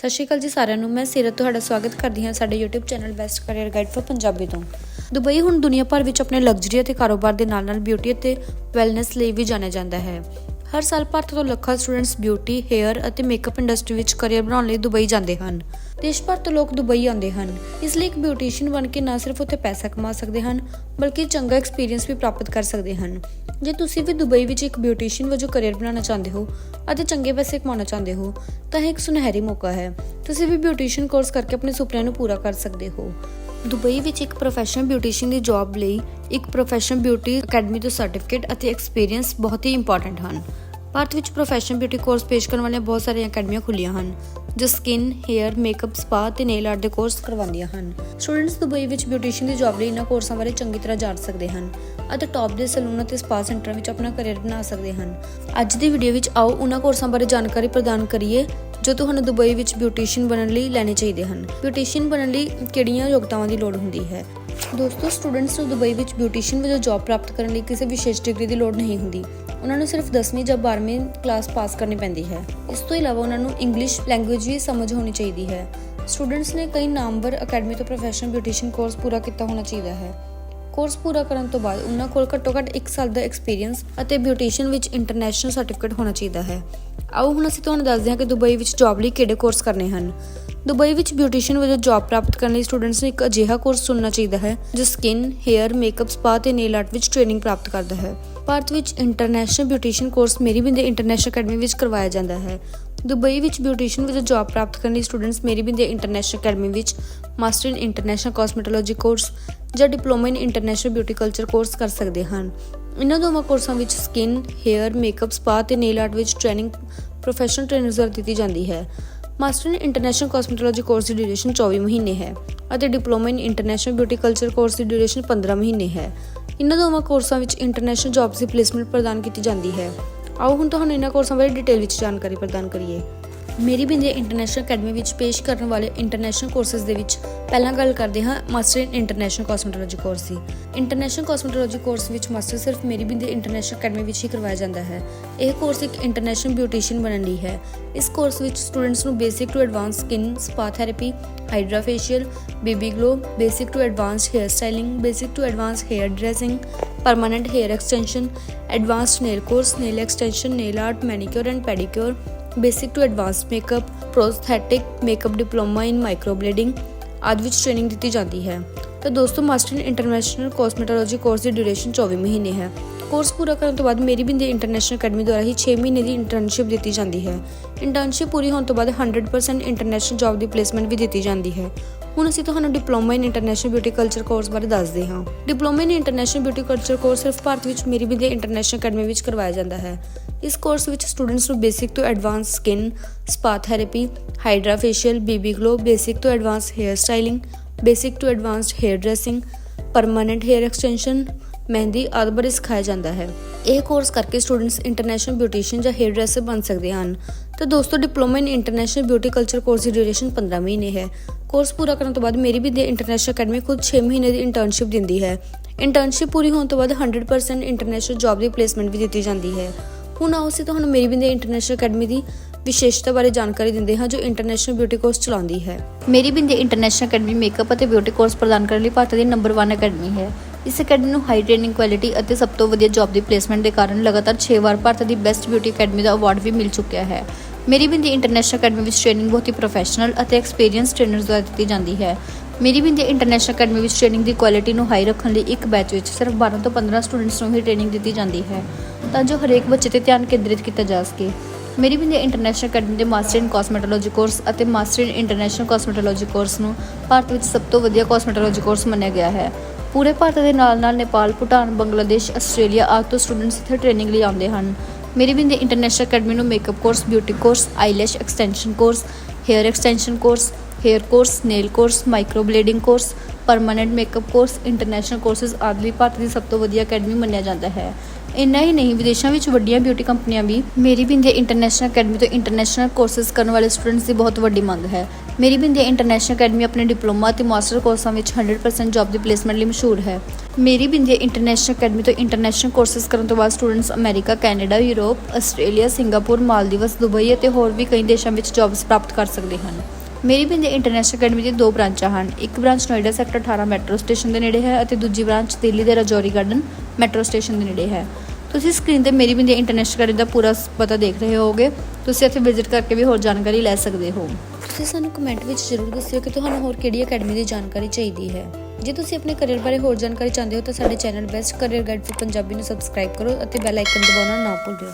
ਸਤਿ ਸ਼੍ਰੀ ਅਕਾਲ ਜੀ ਸਾਰਿਆਂ ਨੂੰ। ਮੈਂ ਸਿਰਤ ਤੁਹਾਡਾ ਸਵਾਗਤ ਕਰਦੀ ਹਾਂ ਸਾਡੇ YouTube channel best career guide for Punjabi ਤੋਂ। ਦੁਬਈ ਹੁਣ ਦੁਨੀਆ ਭਰ ਵਿੱਚ ਆਪਣੇ ਲਗਜ਼ਰੀ ਅਤੇ ਕਾਰੋਬਾਰ ਦੇ ਨਾਲ-ਨਾਲ ਬਿਊਟੀ ਅਤੇ ਵੈਲਨੈਸ ਲਈ ਵੀ ਜਾਣਿਆ ਜਾਂਦਾ ਹੈ। ਹਰ ਸਾਲ ਭਾਰਤ ਤੋਂ ਲੱਖਾਂ ਸਟੂਡੈਂਟਸ ਬਿਊਟੀ, ਹੈਅਰ ਅਤੇ ਮੇਕਅਪ ਇੰਡਸਟਰੀ ਵਿੱਚ ਕੈਰੀਅਰ ਬਣਾਉਣ ਲਈ ਦੁਬਈ ਜਾਂਦੇ ਹਨ। ਦੇਸ਼ ਭਰ ਤੋਂ ਲੋਕ ਦੁਬਈ ਆਉਂਦੇ ਹਨ। ਇਸ ਲਈ ਇੱਕ ਬਿਊਟੀਸ਼ੀਅਨ ਬਣ ਕੇ ਨਾ ਸਿਰਫ ਉੱਥੇ ਪੈਸਾ ਕਮਾ ਸਕਦੇ ਹਨ ਬਲਕਿ ਚੰਗਾ ਐਕਸਪੀਰੀਅੰਸ ਵੀ ਪ੍ਰਾਪਤ ਕਰ ਸਕਦੇ ਹਨ। ਜੇ ਤੁਸੀਂ ਵੀ ਦੁਬਈ ਵਿੱਚ ਇੱਕ ਬਿਊਟੀਸ਼ੀਅਨ ਵਜੋਂ ਕੈਰੀਅਰ ਬਣਾਉਣਾ ਚਾਹੁੰਦੇ ਹੋ ਅਤੇ ਚੰਗੇ ਪੈਸੇ ਕਮਾਉਣਾ ਚਾਹੁੰਦੇ ਹੋ ਤਾਂ ਇਹ ਇੱਕ ਸੁਨਹਿਰੀ ਮੌਕਾ ਹੈ। ਤੁਸੀਂ ਵੀ ਬਿਊਟੀਸ਼ੀਅਨ ਕੋਰਸ ਕਰਕੇ ਆਪਣੇ ਸੁਪਨਿਆਂ ਨੂੰ ਪੂਰਾ ਕਰ ਸਕਦੇ ਹੋ। ਦੁਬਈ ਵਿੱਚ ਇੱਕ ਪ੍ਰੋਫੈਸ਼ਨਲ ਬਿਊਟੀਸ਼ੀਅਨ ਦੀ ਜੌਬ ਲਈ ਇੱਕ ਪ੍ਰੋਫੈਸ਼ਨਲ ਬਿਊਟੀ ਅਕੈਡਮੀ ਤੋਂ ਸਰਟੀਫਿਕੇਟ ਅਤੇ ਐਕਸਪੀਰੀਅੰਸ ਬਹੁਤ ਹੀ ਇੰਪੋਰਟੈਂਟ ਹਨ। ਭਾਰਤ ਵਿੱਚ ਪ੍ਰੋਫੈਸ਼ਨਲ ਬਿਊਟੀ ਕੋਰਸ ਪੇਸ਼ ਕਰਨ ਵਾਲੀਆਂ ਬਹੁਤ ਸਾਰੀਆਂ ਅਕੈਡਮੀਆਂ ਖੁੱਲੀਆਂ ਹਨ ਜੋ ਸਕਿਨ, ਹੈਅਰ, ਮੇਕਅਪ, ਸਪਾ ਤੇ ਨੇਲ ਆਰਟ ਦੇ ਕੋਰਸ ਕਰਵਾਉਂਦੀਆਂ ਹਨ। ਸਟੂਡੈਂਟਸ ਦੁਬਈ ਵਿੱਚ ਬਿਊਟੀਸ਼ੀਅਨ ਦੀ ਜੌਬ ਲਈ ਇਹਨਾਂ ਕੋਰਸਾਂ ਬਾਰੇ ਚੰਗੀ ਤਰ੍ਹਾਂ ਜਾਣ ਸਕਦੇ ਹਨ ਅਤੇ ਟੌਪ ਦੇ ਸੈਲੂਨ ਅਤੇ ਸਪਾ ਸੈਂਟਰਾਂ ਵਿੱਚ ਆਪਣਾ ਕੈਰੀਅਰ ਬਣਾ ਸਕਦੇ ਹਨ। ਅੱਜ ਦੀ ਵੀਡੀਓ ਵਿੱਚ ਆਓ ਉਹਨਾਂ ਕੋਰਸਾਂ ਬਾਰੇ ਜਾਣਕਾਰੀ ਪ੍ਰਦਾਨ ਕਰੀਏ। ਜੋ ਤੁਹਾਨੂੰ ਦੁਬਈ ਵਿੱਚ ਬਿਊਟੀਸ਼ੀਅਨ ਬਣਨ ਲਈ ਲੈਣੇ ਚਾਹੀਦੇ ਹਨ। ਬਿਊਟੀਸ਼ੀਅਨ ਬਣਨ ਲਈ ਕਿਹੜੀਆਂ ਯੋਗਤਾਵਾਂ ਦੀ ਲੋੜ ਹੁੰਦੀ ਹੈ? ਦੋਸਤੋ, ਸਟੂਡੈਂਟਸ ਨੂੰ ਦੁਬਈ ਵਿੱਚ ਬਿਊਟੀਸ਼ੀਅਨ ਵਜੋਂ ਜੌਬ ਪ੍ਰਾਪਤ ਕਰਨ ਲਈ ਕਿਸੇ ਵਿਸ਼ੇਸ਼ ਡਿਗਰੀ ਦੀ ਲੋੜ ਨਹੀਂ ਹੁੰਦੀ। ਉਹਨਾਂ ਨੂੰ ਸਿਰਫ 10ਵੀਂ ਜਾਂ 12ਵੀਂ ਕਲਾਸ ਪਾਸ ਕਰਨੀ ਪੈਂਦੀ ਹੈ। ਇਸ ਤੋਂ ਇਲਾਵਾ ਉਹਨਾਂ ਨੂੰ ਇੰਗਲਿਸ਼ ਲੈਂਗੁਏਜ ਵੀ ਸਮਝ ਹੋਣੀ ਚਾਹੀਦੀ ਹੈ। ਸਟੂਡੈਂਟਸ ਨੇ ਕਈ ਨਾਮਵਰ ਅਕੈਡਮੀ ਤੋਂ ਪ੍ਰੋਫੈਸ਼ਨਲ ਬਿਊਟੀਸ਼ੀਅਨ ਕੋਰਸ ਪੂਰਾ ਕੀਤਾ ਹੋਣਾ ਚਾਹੀਦਾ ਹੈ। ਕੋਰਸ ਪੂਰਾ ਕਰਨ ਤੋਂ ਬਾਅਦ ਉਹਨਾਂ ਕੋਲ ਘੱਟੋ-ਘੱਟ 1 ਸਾਲ ਦਾ ਐਕਸਪੀਰੀਅੰਸ ਅਤੇ ਬਿਊਟੀਸ਼ੀਅਨ ਵਿੱਚ ਇੰਟਰਨੈਸ਼ਨਲ ਸਰਟੀਫਿਕੇਟ ਹੋਣਾ ਚਾਹੀਦਾ ਹੈ। ਆਓ ਹੁਣ ਅਸੀਂ ਤੁਹਾਨੂੰ ਦੱਸਦੇ ਹਾਂ ਕਿ ਦੁਬਈ ਵਿੱਚ ਜੌਬ ਲਈ ਕਿਹੜੇ ਕੋਰਸ ਕਰਨੇ ਹਨ। ਦੁਬਈ ਵਿੱਚ ਬਿਊਟੀਸ਼ੀਅਨ ਵਜੋਂ ਜੌਬ ਪ੍ਰਾਪਤ ਕਰਨ ਲਈ ਸਟੂਡੈਂਟਸ ਨੂੰ ਇੱਕ ਅਜਿਹਾ ਕੋਰਸ ਚੁਣਨਾ ਚਾਹੀਦਾ ਹੈ ਜੋ ਸਕਿਨ, ਹੈਅਰ, ਮੇਕਅਪ, ਸਪਾ ਤੇ ਨੇਲ ਆਰਟ ਵਿੱਚ ਟ੍ਰੇਨਿੰਗ ਪ੍ਰਾਪਤ ਕਰਦਾ ਹੈ। ਭਾਰਤ ਵਿੱਚ ਇੰਟਰਨੈਸ਼ਨਲ ਬਿਊਟੀਸ਼ੀਅਨ ਕੋਰਸ ਮੇਰੀ ਬਿੰਦੇ ਇੰਟਰਨੈਸ਼ਨਲ ਅਕੈਡਮੀ ਵਿੱਚ ਕਰਵਾਇਆ ਜਾਂਦਾ ਹੈ। ਦੁਬਈ ਵਿੱਚ ਬਿਊਟੀਸ਼ੀਅਨ ਵਜੋਂ ਜੌਬ ਪ੍ਰਾਪਤ ਕਰਨ ਲਈ students Meri Bindiya international academy ਵਿੱਚ master in international cosmetology course ਜਾਂ diploma in international beauty culture course ਕਰ ਸਕਦੇ ਹਨ। ਇਹਨਾਂ ਦੋਵਾਂ ਕੋਰਸਾਂ ਵਿੱਚ ਸਕਿਨ, ਹੈਅਰ, ਮੇਕਅਪ, ਸਪਾ ਤੇ ਨੇਲ ਆਰਟ ਵਿੱਚ ਟ੍ਰੇਨਿੰਗ ਪ੍ਰੋਫੈਸ਼ਨਲ ਟ੍ਰੇਨਰਸ ਦੁਆਰਾ ਦਿੱਤੀ ਜਾਂਦੀ ਹੈ। Master in international cosmetology course the duration 24 ਮਹੀਨੇ ਹੈ ਅਤੇ diploma in international beauty culture course the duration 15 ਮਹੀਨੇ ਹੈ। ਇਹਨਾਂ ਦੋਵਾਂ ਕੋਰਸਾਂ ਵਿੱਚ ਇੰਟਰਨੈਸ਼ਨਲ ਜੌਬਸ ਦੀ ਪਲੇਸਮੈਂਟ ਪ੍ਰਦਾਨ ਕੀਤੀ ਜਾਂਦੀ ਹੈ। ਆਓ ਹੁਣ ਤੁਹਾਨੂੰ ਇਹਨਾਂ ਕੋਰਸਾਂ ਬਾਰੇ ਡਿਟੇਲ ਵਿੱਚ ਜਾਣਕਾਰੀ ਪ੍ਰਦਾਨ ਕਰੀਏ। ਮੇਰੀ ਬਿੰਦੇ ਇੰਟਰਨੈਸ਼ਨਲ ਅਕੈਡਮੀ ਵਿੱਚ ਪੇਸ਼ ਕਰਨ ਵਾਲੇ ਇੰਟਰਨੈਸ਼ਨਲ ਕੋਰਸਸ ਦੇ ਵਿੱਚ ਪਹਿਲਾਂ ਗੱਲ ਕਰਦੇ ਹਾਂ master in international cosmetology course the. International cosmetology course ਵਿੱਚ ਮਾਸਟਰ ਸਿਰਫ ਮੇਰੀ ਬਿੰਦੇ ਇੰਟਰਨੈਸ਼ਨਲ ਅਕੈਡਮੀ ਵਿੱਚ ਹੀ ਕਰਵਾਇਆ ਜਾਂਦਾ ਹੈ। ਇਹ ਕੋਰਸ ਇੱਕ ਇੰਟਰਨੈਸ਼ਨਲ ਬਿਊਟੀਸ਼ੀਅਨ ਬਣਨ ਲਈ ਹੈ। ਇਸ ਕੋਰਸ ਵਿੱਚ ਸਟੂਡੈਂਟਸ ਨੂੰ basic to advance skin, spa therapy, hydra facial, baby glow, basic to advance hair styling, basic to advance hair dressing permanent hair extension, advanced nail course, nail extension, nail art manicure and pedicure basic to advanced makeup, prosthetic makeup diploma in microblading, ਆਦਿ ਵਿੱਚ training ਦਿੱਤੀ ਜਾਂਦੀ ਹੈ। ਤਾਂ ਦੋਸਤੋ master in international cosmetology course the duration 24 ਮਹੀਨੇ ਹੈ। Course ਪੂਰਾ ਕਰਨ ਤੋਂ ਬਾਅਦ ਮੇਰੀ ਬਿੰਦੀ ਇੰਟਰਨੈਸ਼ਨਲ ਅਕੈਡਮੀ ਦੁਆਰਾ ਹੀ 6 ਮਹੀਨੇ ਦੀ ਇੰਟਰਨਸ਼ਿਪ ਦਿੱਤੀ ਜਾਂਦੀ ਹੈ। ਇੰਟਰਨਸ਼ਿਪ ਪੂਰੀ ਹੋਣ ਤੋਂ ਬਾਅਦ 100% ਇੰਟਰਨੈਸ਼ਨਲ ਜੌਬ ਦੀ ਪਲੇਸਮੈਂਟ ਵੀ ਦਿੱਤੀ ਜਾਂਦੀ ਹੈ। ਹੁਣ ਅਸੀਂ ਤੁਹਾਨੂੰ diploma in international beauty culture course ਬਾਰੇ ਦੱਸਦੇ ਹਾਂ। Diploma in international beauty culture course ਸਿਰਫ ਭਾਰਤ ਵਿੱਚ ਮੇਰੀ ਬਿੰਦੇ ਇੰਟਰਨੈਸ਼ਨਲ ਅਕੈਡਮੀ ਵਿੱਚ ਕਰਵਾਇਆ ਜਾਂਦਾ ਹੈ। ਇਸ ਕੋਰਸ ਵਿੱਚ ਸਟੂਡੈਂਟਸ ਨੂੰ ਬੇਸਿਕ ਤੋਂ advance skin, spa therapy, hydra facial, BB glow, basic ਤੋਂ ਐਡਵਾਂਸ ਹੇਅਰ ਸਟਾਈਲਿੰਗ, ਬੇਸਿਕ ਤੋਂ advanced hair dressing, permanent hair extension, mehndi ਆਦਿ ਬਾਰੇ ਸਿਖਾਇਆ ਜਾਂਦਾ ਹੈ। ਇਹ ਕੋਰਸ ਕਰਕੇ ਸਟੂਡੈਂਟਸ ਇੰਟਰਨੈਸ਼ਨਲ ਬਿਊਟੀਸ਼ੀਅਨ ਜਾਂ ਹੇਅਰ ਡਰੈਸਰ ਬਣ ਸਕਦੇ ਹਨ। ਤਾਂ ਦੋਸਤੋ diploma in international beauty culture course the duration 15 ਮਹੀਨੇ ਹੈ। ਕੋਰਸ ਪੂਰਾ ਕਰਨ ਤੋਂ ਬਾਅਦ ਮੇਰੀ ਵੀ ਦੇ ਇੰਟਰਨੈਸ਼ਨਲ ਅਕੈਡਮੀ ਖੁਦ 6 ਮਹੀਨੇ ਦੀ ਇੰਟਰਨਸ਼ਿਪ ਦਿੰਦੀ ਹੈ। ਇੰਟਰਨਸ਼ਿਪ ਪੂਰੀ ਹੋਣ ਤੋਂ ਬਾਅਦ 100% ਇੰਟਰਨੈਸ਼ਨਲ ਜੌਬ ਦੀ ਪਲੇਸਮੈਂਟ ਵੀ ਦਿੱਤੀ ਜਾਂਦੀ ਹੈ। ਹੁਣ ਆਓ ਅਸੀਂ ਤੁਹਾਨੂੰ ਮੇਰੀ ਬਿੰਦੇ ਇੰਟਰਨੈਸ਼ਨਲ ਅਕੈਡਮੀ ਦੀ ਵਿਸ਼ੇਸ਼ਤਾ ਬਾਰੇ ਜਾਣਕਾਰੀ ਦਿੰਦੇ ਹਾਂ, ਜੋ ਇੰਟਰਨੈਸ਼ਨਲ ਬਿਊਟੀ ਕੋਰਸ ਚਲਾਉਂਦੀ ਹੈ। Meri Bindiya international academy makeup ਅਤੇ ਬਿਊਟੀ ਕੋਰਸ ਪ੍ਰਦਾਨ ਕਰਨ ਲਈ ਭਾਰਤ ਦੀ ਨੰਬਰ 1 ਅਕੈਡਮੀ ਹੈ। ਇਸ ਅਕੈਡਮੀ ਨੂੰ ਹਾਈ ਟ੍ਰੇਨਿੰਗ ਕੁਆਲਿਟੀ ਅਤੇ ਸਭ ਤੋਂ ਵਧੀਆ ਜੌਬ ਦੀ ਪਲੇਸਮੈਂਟ ਦੇ ਕਾਰਨ ਲਗਾਤਾਰ 6 ਵਾਰ ਭਾਰਤ ਦੀ ਬੈਸਟ ਬਿਊਟੀ ਅਕੈਡਮੀ ਦਾ ਅਵਾਰਡ ਵੀ ਮਿਲ ਚੁੱਕਿਆ ਹੈ। ਮੇਰੀ ਬਿੰਦੀ ਇੰਟਰਨੈਸ਼ਨਲ ਅਕੈਡਮੀ ਵਿੱਚ ਟ੍ਰੇਨਿੰਗ ਬਹੁਤ ਹੀ ਪ੍ਰੋਫੈਸ਼ਨਲ ਅਤੇ ਐਕਸਪੀਰੀਅੰਸ ਟ੍ਰੇਨਰਸ ਦੁਆਰਾ ਦਿੱਤੀ ਜਾਂਦੀ ਹੈ। ਮੇਰੀ ਬਿੰਦੀ ਇੰਟਰਨੈਸ਼ਨਲ ਅਕੈਡਮੀ ਵਿੱਚ ਟ੍ਰੇਨਿੰਗ ਦੀ ਕੁਆਲਿਟੀ ਨੂੰ ਹਾਈ ਰੱਖਣ ਲਈ ਇੱਕ ਬੈਚ ਵਿੱਚ ਸਿਰਫ 12 ਤੋਂ 15 ਸਟੂਡੈਂਟਸ ਨੂੰ ਹੀ ਟ੍ਰੇਨਿੰਗ ਦਿੱਤੀ ਜਾਂਦੀ ਹੈ ਤਾਂ ਜੋ ਹਰੇਕ ਬੱਚੇ ਤੇ ਧਿਆਨ ਕੇਂਦਰਿਤ ਕੀਤਾ ਜਾ ਸਕੇ। ਮੇਰੀ ਬਿੰਦੀ ਇੰਟਰਨੈਸ਼ਨਲ ਅਕੈਡਮੀ ਦੇ ਮਾਸਟਰ ਇਨ ਕਾਸਮੈਟੋਲੋਜੀ ਕੋਰਸ ਅਤੇ master in international cosmetology course ਨੂੰ ਭਾਰਤ ਵਿੱਚ ਸਭ ਤੋਂ ਵਧੀਆ ਕਾਸਮੈਟੋਲੋਜੀ ਕੋਰਸ ਮੰਨਿਆ ਗਿਆ ਹੈ। ਪੂਰੇ ਭਾਰਤ ਦੇ ਨਾਲ-ਨਾਲ ਨੇਪਾਲ, ਭੂਟਾਨ, ਬੰਗਲਾਦੇਸ਼, ਆਸਟ੍ਰੇਲੀਆ ਆਦਿ ਤੋਂ ਸਟੂਡੈਂਟਸ ਇੱਥੇ ਟ੍ਰੇਨਿੰਗ ਲਈ ਆਉਂਦੇ ਹਨ। ਮੇਰੀ ਬਿੰਦੇ ਇੰਟਰਨੈਸ਼ਨਲ ਅਕੈਡਮੀ ਨੂੰ makeup course, beauty course, eyelash extension course, hair extension course, hair course, nail course, micro blading course, permanent makeup course, international courses ਆਦਿ ਲਈ ਭਾਰਤ ਦੀ ਸਭ ਤੋਂ ਵਧੀਆ ਅਕੈਡਮੀ ਮੰਨਿਆ ਜਾਂਦਾ ਹੈ ਇੰਨਾ ਹੀ ਨਹੀਂ, ਵਿਦੇਸ਼ਾਂ ਵਿੱਚ ਵੱਡੀਆਂ ਬਿਊਟੀ ਕੰਪਨੀਆਂ ਵੀ। ਮੇਰੀ ਬਿੰਦੇ ਇੰਟਰਨੈਸ਼ਨਲ ਅਕੈਡਮੀ ਤੋਂ ਇੰਟਰਨੈਸ਼ਨਲ ਕੋਰਸਸ ਕਰਨ ਵਾਲੇ ਸਟੂਡੈਂਟਸ ਦੀ ਬਹੁਤ ਵੱਡੀ ਮੰਗ ਹੈ। ਮੇਰੀ ਬਿੰਦੀਆਂ ਇੰਟਰਨੈਸ਼ਨਲ ਅਕੈਡਮੀ ਆਪਣੇ ਡਿਪਲੋਮਾ ਅਤੇ ਮਾਸਟਰ ਕੋਰਸਾਂ ਵਿੱਚ 100% ਜੌਬ ਦੀ ਪਲੇਸਮੈਂਟ ਲਈ ਮਸ਼ਹੂਰ ਹੈ। ਮੇਰੀ ਬਿੰਦੀਆਂ ਇੰਟਰਨੈਸ਼ਨਲ ਅਕੈਡਮੀ ਤੋਂ ਇੰਟਰਨੈਸ਼ਨਲ ਕੋਰਸਸ ਕਰਨ ਤੋਂ ਬਾਅਦ students America, Canada, Europe, Australia, Singapore, Maldives, Dubai ਅਤੇ ਹੋਰ ਵੀ ਕਈ ਦੇਸ਼ਾਂ ਵਿੱਚ ਜੌਬਸ ਪ੍ਰਾਪਤ ਕਰ ਸਕਦੇ ਹਨ। ਮੇਰੀ ਬਿੰਦੀਆਂ ਇੰਟਰਨੈਸ਼ਨਲ ਅਕੈਡਮੀ ਦੀ ਦੋ ਬ੍ਰਾਂਚਾਂ ਹਨ। ਇੱਕ branch Noida sector 18 metro station ਦੇ ਨੇੜੇ ਹੈ ਅਤੇ ਦੂਜੀ ਬ੍ਰਾਂਚ ਦਿੱਲੀ ਦੇ ਰਜੌਰੀ ਗਾਰਡਨ ਮੈਟਰੋ ਸਟੇਸ਼ਨ ਦੇ ਨੇੜੇ ਹੈ। ਤੁਸੀਂ ਸਕਰੀਨ ਤੇ ਮੇਰੀ ਬਿੰਦੀਆਂ ਇੰਟਰਨੈਸ਼ਨਲ ਅਕੈਡਮੀ ਦਾ ਪੂਰਾ ਪਤਾ ਦੇਖ ਰਹੇ ਹੋਗੇ ਤੁਸੀਂ ਇੱਥੇ ਵਿਜ਼ਿਟ ਕਰਕੇ ਵੀ ਹੋਰ ਜਾਣਕਾਰੀ ਲੈ ਸਕਦੇ ਹੋ। ਤੁਸੀਂ ਸਾਨੂੰ ਕਮੈਂਟ ਵਿੱਚ ਜ਼ਰੂਰ ਦੱਸਿਓ ਕਿ ਤੁਹਾਨੂੰ ਹੋਰ ਕਿਹੜੀ ਅਕੈਡਮੀ ਦੀ ਜਾਣਕਾਰੀ ਚਾਹੀਦੀ ਹੈ। ਜੇ ਤੁਸੀਂ ਆਪਣੇ ਕੈਰੀਅਰ ਬਾਰੇ ਹੋਰ ਜਾਣਕਾਰੀ ਚਾਹੁੰਦੇ ਹੋ ਤਾਂ ਸਾਡੇ channel best career guide for Punjabi ਨੂੰ ਸਬਸਕ੍ਰਾਈਬ ਕਰੋ ਅਤੇ ਬੈਲ ਆਈਕਨ ਦਬਾਉਣਾ ਨਾ ਭੁੱਲਿਓ।